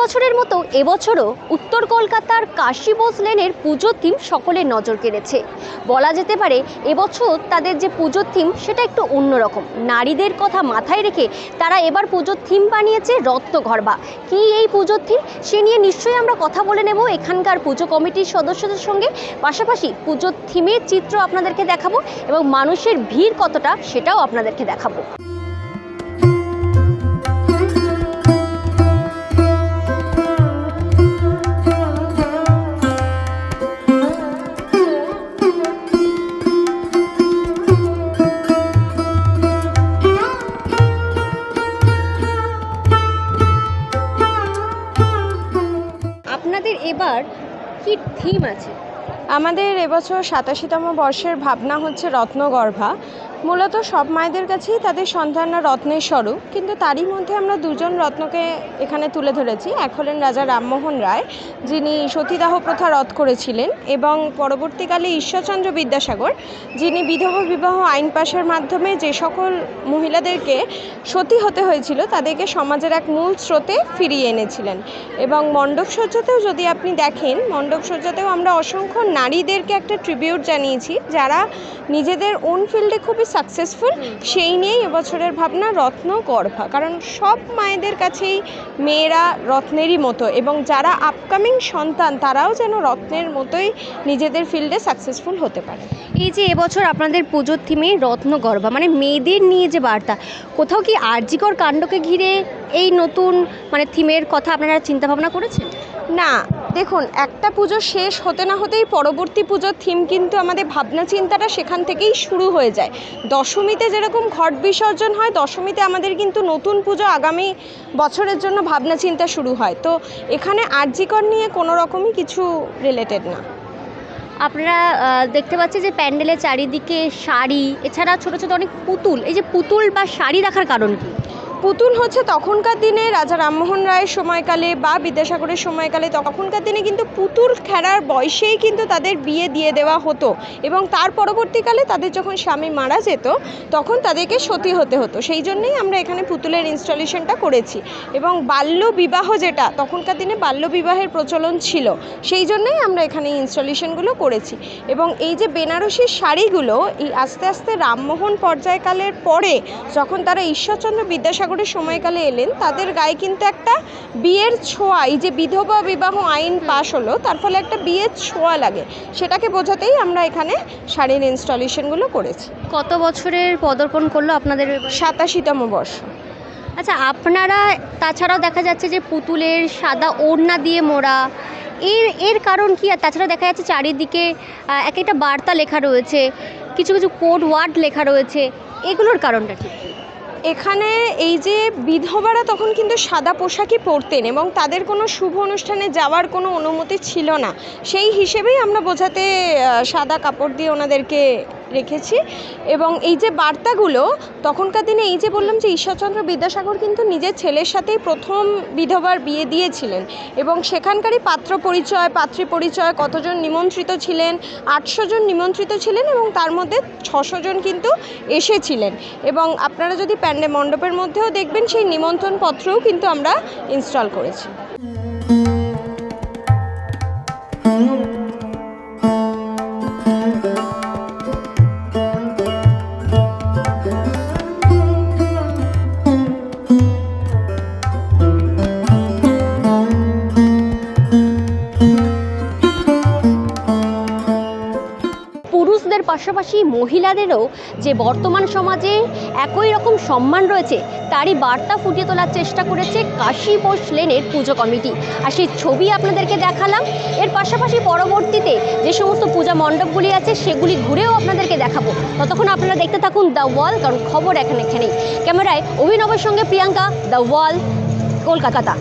বছরের মতো এবছরও উত্তর কলকাতার কাশী বোস লেনের পুজোর থিম সকলের নজর কেড়েছে। বলা যেতে পারে, এবছর তাদের যে পুজোর থিম সেটা একটু অন্যরকম। নারীদের কথা মাথায় রেখে তারা এবার পুজোর থিম বানিয়েছে রত্নগর্ভা কি এই পুজোর থিম? সে নিয়ে নিশ্চয়ই আমরা কথা বলে নেব এখানকার পুজো কমিটির সদস্যদের সঙ্গে। পাশাপাশি পুজোর থিমের চিত্র আপনাদেরকে দেখাবো এবং মানুষের ভিড় কতটা সেটাও আপনাদেরকে দেখাবো। এবার কি থিম আছে? আমাদের এবছর সাতাশিতম বর্ষের ভাবনা হচ্ছে রত্নগর্ভা। মূলত সব মায়েদের কাছেই তাদের সন্তানরা রত্নের স্বরূপ, কিন্তু তারই মধ্যে আমরা দুজন রত্নকে এখানে তুলে ধরেছি। এক হলেন রাজা রামমোহন রায়, যিনি সতীদাহ প্রথা রদ করেছিলেন, এবং পরবর্তীকালে ঈশ্বরচন্দ্র বিদ্যাসাগর, যিনি বিধবা বিবাহ আইন পাশের মাধ্যমে যে সকল মহিলাদেরকে সতী হতে হয়েছিল, তাদেরকে সমাজের এক মূল স্রোতে ফিরিয়ে এনেছিলেন। এবং মণ্ডপসজ্জাতেও যদি আপনি দেখেন মণ্ডপসজ্জাতেও আমরা অসংখ্য নারীদেরকে একটা ট্রিবিউট জানিয়েছি, যারা নিজেদের ওন ফিল্ডে খুবই সাকসেসফুল সেই নিয়েই এবছরের ভাবনা রত্ন গর্ভা। কারণ সব মায়েদের কাছেই মেয়েরা রত্নেরই মতো এবং যারা আপকামিং সন্তান তারাও যেন রত্নের মতোই নিজেদের ফিল্ডে সাকসেসফুল হতে পারে। এই যে এবছর আপনাদের পুজোর থিমে রত্নগর্ভা মানে মেয়েদের নিয়ে যে বার্তা কোথাও কি আর্যিকর কাণ্ডকে ঘিরে এই নতুন মানে থিমের কথা আপনারা চিন্তা ভাবনা করেছেন? না দেখুন, একটা পুজো শেষ হতে না হতেই পরবর্তী পুজোর থিম কিন্তু আমাদের ভাবনা চিন্তাটা সেখান থেকেই শুরু হয়ে যায়। দশমীতে যেরকম ঘট বিসর্জন হয়, দশমীতে আমাদের কিন্তু নতুন পুজো আগামী বছরের জন্য ভাবনা চিন্তা শুরু হয়। তো এখানে আর্যিকর নিয়ে কোনো রকমই কিছু রিলেটেড না। আপনারা দেখতে পাচ্ছি যে প্যান্ডেলের চারিদিকে শাড়ি, এছাড়া ছোট ছোট অনেক পুতুল। এই যে পুতুল বা শাড়ি রাখার কারণ কি? পুতুল হচ্ছে তখনকার দিনে রাজা রামমোহন রায়ের সময়কালে বা বিদ্যাসাগরের সময়কালে, তখনকার দিনে কিন্তু পুতুল খেলার বয়সেই কিন্তু তাদের বিয়ে দিয়ে দেওয়া হতো এবং তার পরবর্তীকালে তাদের যখন স্বামী মারা যেত, তখন তাদেরকে সতী হতে হতো। সেই জন্যই আমরা এখানে পুতুলের ইনস্টলেশনটা করেছি এবং বাল্য বিবাহ যেটা, তখনকার দিনে বাল্য বিবাহের প্রচলন ছিল, সেই জন্যই আমরা এখানে ইনস্টলেশনগুলো করেছি। এবং এই যে বেনারসি শাড়িগুলো, এই আস্তে আস্তে রামমোহন পর্যায়কালের পরে যখন তারা ঈশ্বরচন্দ্র বিদ্যাসাগরের সময়কালে এলেন তাদের গায়ে কিন্তু একটা বিয়ের ছোঁয়া এই যে বিধবা বিবাহ আইন পাশ হলো তার ফলে একটা বিয়ের ছোঁয়া লাগে। সেটাকে বোঝাতেই আমরা এখানে শাড়ির ইনস্টলেশনগুলো করেছি। কত বছরের পদর্পণ করল আপনাদের সাতাশিতম বর্ষ। আচ্ছা আপনারা তাছাড়াও দেখা যাচ্ছে যে পুতুলের সাদা ওড়না দিয়ে মোড়া এর এর কারণ কি? আর তাছাড়া দেখা যাচ্ছে চারিদিকে এক একটা বার্তা লেখা রয়েছে কিছু কিছু কোড ওয়ার্ড লেখা রয়েছে এগুলোর কারণটা কি? এখানে এই যে বিধবারা তখন কিন্তু সাদা পোশাকই পরতেন এবং তাদের কোনো শুভ অনুষ্ঠানে যাওয়ার কোনো অনুমতি ছিল না। সেই হিসেবেই আমরা বোঝাতে সাদা কাপড় দিয়ে ওনাদেরকে রেখেছি। এবং এই যে বার্তাগুলো, তখনকার দিনে এই যে বললাম যে ঈশ্বরচন্দ্র বিদ্যাসাগর কিন্তু নিজের ছেলের সাথেই প্রথম বিধবার বিয়ে দিয়েছিলেন। এবং সেখানকারই পাত্র পরিচয়, পাত্রী পরিচয়, কতজন নিমন্ত্রিত ছিলেন, আটশো জন নিমন্ত্রিত ছিলেন এবং তার মধ্যে ছশো জন কিন্তু এসেছিলেন। এবং আপনারা যদি প্যান্ডে মণ্ডপের মধ্যেও দেখবেন সেই নিমন্ত্রণ পত্রও কিন্তু আমরা ইনস্টল করেছি। পাশাপাশি মহিলাদেরও যে বর্তমান সমাজে একই রকম সম্মান রয়েছে, তারই বার্তা ফুটিয়ে তোলার চেষ্টা করেছে কাশী বোস লেনের পুজো কমিটি। আর সেই ছবি আপনাদেরকে দেখালাম। এর পাশাপাশি পরবর্তীতে যে সমস্ত পূজা মণ্ডপগুলি আছে, সেগুলি ঘুরেও আপনাদেরকে দেখাবো। ততক্ষণ আপনারা দেখতে থাকুন দ্য ওয়াল, কারণ খবর এখানে এখানেই। ক্যামেরায় অভিনবের সঙ্গে প্রিয়াঙ্কা, দ্য ওয়াল, কলকাতা।